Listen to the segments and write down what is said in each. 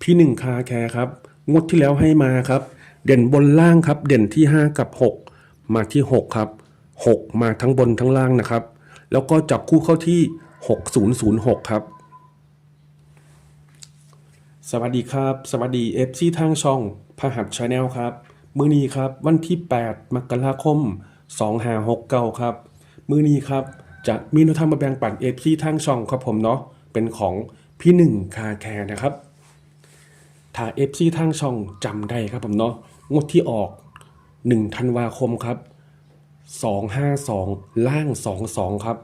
พี่หนึ่งคาแคร์ครับ งวดที่แล้วให้มาครับ เด่นบนล่างครับ เด่นที่ 5 กับ 6 มาที่ 6 ครับ 6 มาทั้งบนทั้งล่างนะครับ แล้วก็จับคู่เข้าที่ 6006 ครับ สวัสดีครับ สวัสดีเอฟซีทางช่องพหัสชาแนลครับ มือนี้ครับวันที่ 8 มกราคม2569ครับ มือนี้ครับจะมีนวทางมาแบ่งปันเอฟซีทางช่องครับผมเนาะเป็นของพี่หนึ่งคาแคร์นะครับ ถ้าเอฟซีทางช่องจำได้ครับผมเนาะงวดที่ออก1ธันวาคมครับ 252 ล่าง 22 ครับ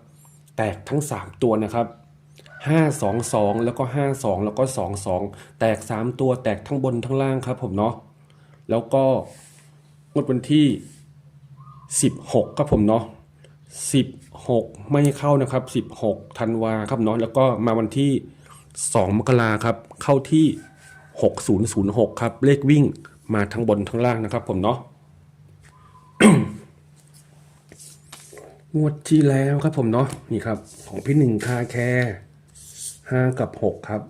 แตกทั้ง 3 ตัวนะครับ 522 แล้วก็ 52 แล้วก็ 22 แตก 3 ตัวแตกทั้งบนทั้งล่างครับผมเนาะแล้วก็งวดวันที่ 16ครับผมเนาะ16 ไม่เข้านะครับ 16ธันวาครับเนาะแล้วก็มาวันที่ 2 มกราครับเข้าที่ 6006 ครับ เลขวิ่งมาทั้งบนทั้งล่างนะครับผมเนาะงวดที่แล้วครับผมเนาะนี่ครับ ของพี่หนึ่งคาแคร์ห้ากับหกครับ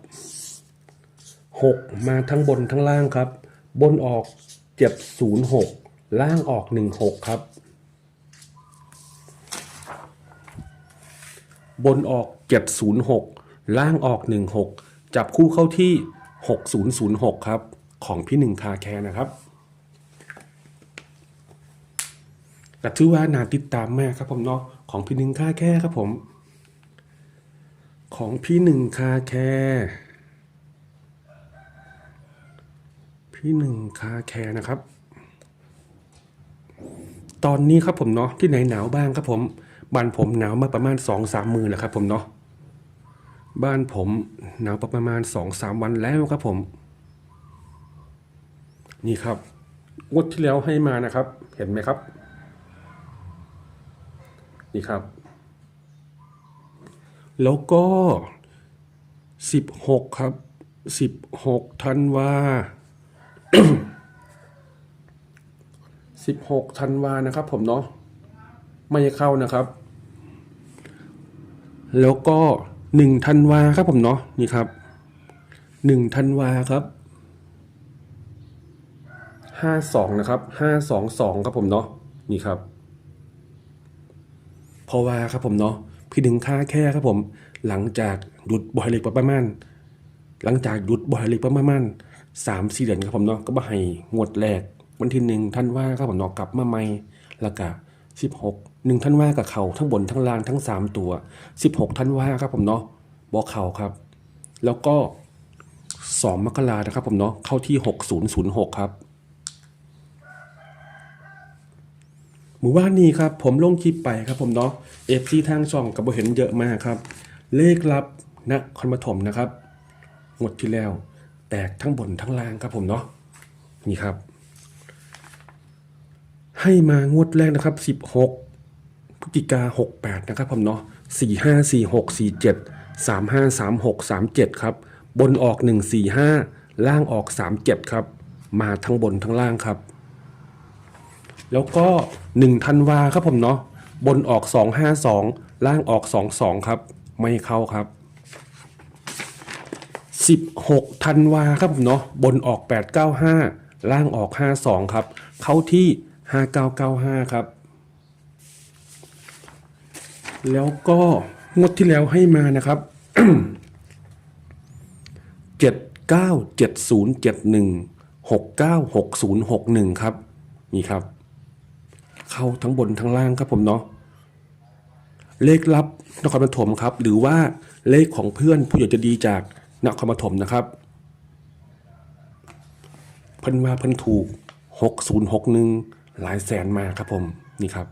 หกมาทั้งบนทั้งล่างครับ บนออกเจ็ดศูนย์หกล่างออกหนึ่งหกครับ บนออกเจ็ดศูนย์หกล่างออกหนึ่งหกจับคู่เข้าที่ หกศูนย์ศูนย์หกครับ ของพี่หนึ่งคาแคร์นะครับแต่ถือว่านาติดตามมากครับผมเนาะของพี่หนึ่งคาแค่ครับผม ของพี่หนึ่งคาแคร์พี่หนึ่งคาแคร์นะครับ ตอนนี้ครับผมเนาะที่ไหนหนาวบ้างครับผมบ้านผมหนาวมาประมาณสองสามมือแล้วครับผมเนาะ บ้านผมหนาวประมาณสองสามวันแล้วครับผม นี่ครับงวดที่แล้วให้มานะครับ เห็นไหมครับ นี่ครับ แล้วก็ 16 ครับ 16ธันวา16ธันวานะครับ ผมเนาะไม่เข้านะครับ แล้วก็ 1ธันวาครับผมเนาะนี่ครับ1ธันวาครับ52นะครับ522ครับผมเนาะนี่ครับพราะว่าครับผมเนาะพี่ดึงค่าแค่ครับผม หลังจากหยุดบอยเล็กประมาณหลังจากหยุดบอยเล็กประมาณสามสี่เดือนครับผมเนาะก็มาให้งวดแรกวันที่หนึ่งท่านว่าครับผมเนาะกลับมาใหม่แล้วก็ สิบหกหนึ่งท่านว่ากับเขาทั้งบนทั้งล่างทั้งสามตัวสิบหกท่านว่าครับผมเนาะบอกเขาครับ แล้วก็สองมกรานะครับผมเนาะเข้าที่หกศูนย์ศูนย์หกครับหมู่บ้านนี้ครับผมลงคลิปไปครับผมเนาะเอฟซีทางช่องกับเห็นเยอะมากครับ เลขลับนครปฐมนะครับงวดที่แล้ว แตกทั้งบนทั้งล่างครับผมเนาะนี่ครับ ให้มางวดแรกนะครับ 16พฤศจิกา68 นะครับผมเนาะ45 46 47 35 36 37 ครับ บนออก 145 ล่างออก 37 ครับ มาทั้งบนทั้งล่างครับ แล้วก็1ธันวาครับผมเนาะบนออก 252 ล่างออก 22 ครับ ไม่เข้าครับ16ธันวาครับผมเนาะบนออก 895 ล่างออก 52 ครับ เข้าที่ 5995 ครับ แล้วก็งวดที่แล้วให้มานะครับ 797071 696061 ครับ นี่ครับ เข้าทั้งบนทั้งล่างครับผมเนาะเลขลับนครปฐมครับ หรือว่าเลขของเพื่อนผู้ใหญ่จะดีจากนครปฐมนะครับเพิ่นว่าเพิ่นถูก 6061 หลายแสนมาครับผมนี่ครับ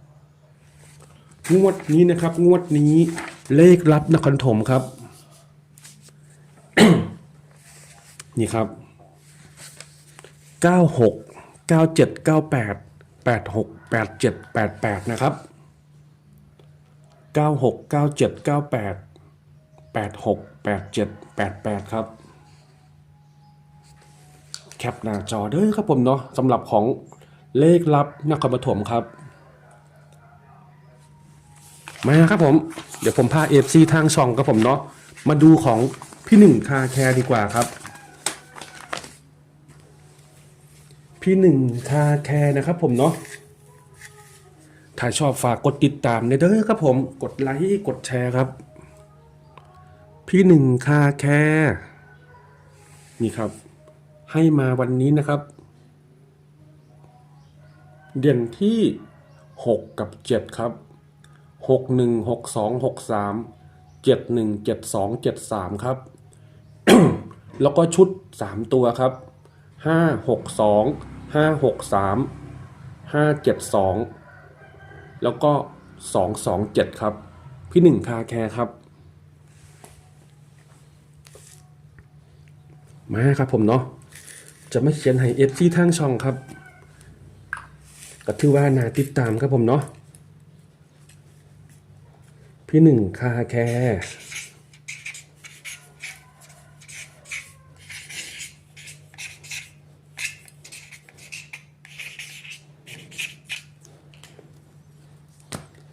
งวดนี้นะครับ งวดนี้เลขลับนครปฐมครับ นี่ครับ 96 97 98 86 87 88 นะครับ 96 97 98 86 87 88 ครับ แคปหน้าจอเด้อครับผมเนาะสำหรับของ เลขลับนครปฐมครับ มาครับผม เดี๋ยวผมพาเอฟซีทางช่องครับผมเนาะ มาดูของพี่หนึ่งคาแคร์ดีกว่าครับ พี่หนึ่งคาแคร์นะครับผมเนาะ ถ้าชอบฝากกดติดตามเด้อครับผม กดไลค์กดแชร์ครับ พี่หนึ่งคาแคร์นี่ครับ ให้มาวันนี้นะครับ เด่นที่ 6 กับ 7 ครับ 6 1 6 2 6 3 7 1 7 2 7 3 ครับ แล้วก็ชุด 3 ตัวครับ 5 6 2 5 6 3 5 7 2 แล้วก็ 2 2 7 ครับ พี่หนึ่งคาแคร์ครับ มาครับผมเนาะจะไม่เขียนให้เอฟซีทางช่องครับ ก็ถือว่านาติดตามครับผมเนาะพี่หนึ่งคาแคร์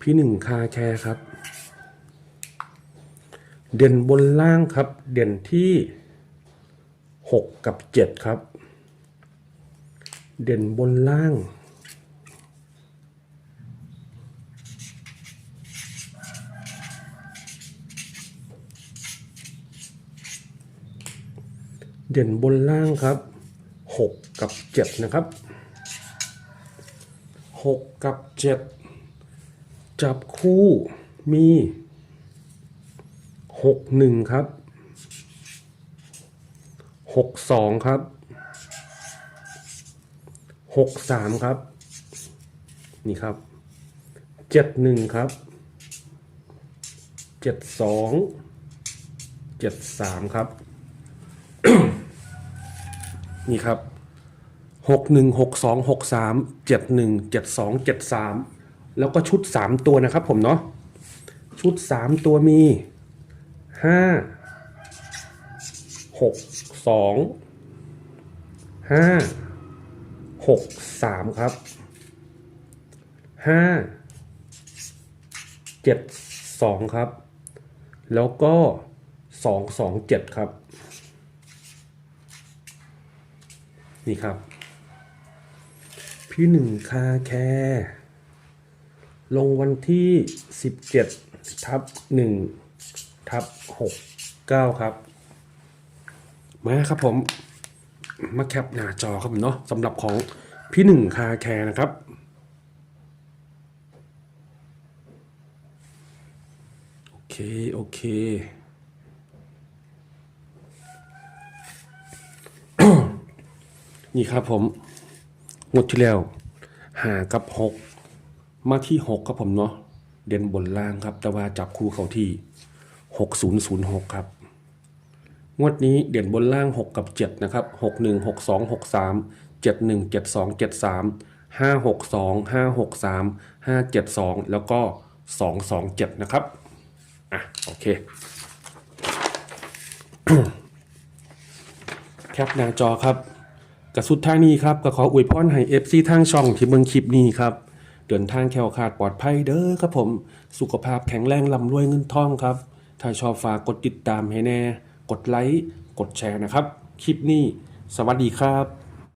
พี่หนึ่งคาแคร์ครับ เด่นบนล่างครับ เด่นที่6กับ7ครับ เด่นบนล่าง เด่นบนล่างครับ 6 กับ 7 นะครับ 6 กับ 7 จับคู่มี 6 1 ครับหกสองครับหกสามครับ นี่ครับเจ็ดหนึ่งครับเจ็ดสองเจ็ดสามครับ นี่ครับหกหนึ่งหกสองหกสามเจ็ดหนึ่งเจ็ดสองเจ็ดสามแล้วก็ชุดสามตัวนะครับผมเนาะชุดสามตัวมีห้าหกสองห้าหกสามครับห้าเจ็ดสองครับ แล้วก็สองสองเจ็ดครับ นี่ครับ พี่หนึ่งคาแคร์ลงวันที่สิบเจ็ดทับหนึ่งทับหกเก้าครับ มาครับผม มาแคปหน้าจอครับเนาะสำหรับของพี่หนึ่งคาแคร์นะครับโอเค โอเค นี่ครับผมงวดที่แล้วหากับหกมาที่หกครับผมเนาะเด่นบนล่างครับ แต่ว่าจับคู่เขาที่หกศูนย์ศูนย์หกครับ งวดนี้เด่นบนล่าง6กับ7นะครับ6 1 6 2 6 3 7 1 7 2 7 3 5 6 2 5 6 3 5 7 2แล้วก็2 2 7นะครับอะโอเคแคปหน้าจอครับ กระสุดทางนี้ครับก็ขออวยพรให้เอฟซีทางช่องที่เบิ่งคลิปนี้ครับเดินทางแค้วคาดปลอดภัยเด้อครับผม สุขภาพแข็งแรงลำรวยเงินทองครับ ถ้าชอบฝากกดติดตามให้แน่ กดไลค์ กดแชร์นะครับ คลิปนี้ สวัสดีครับ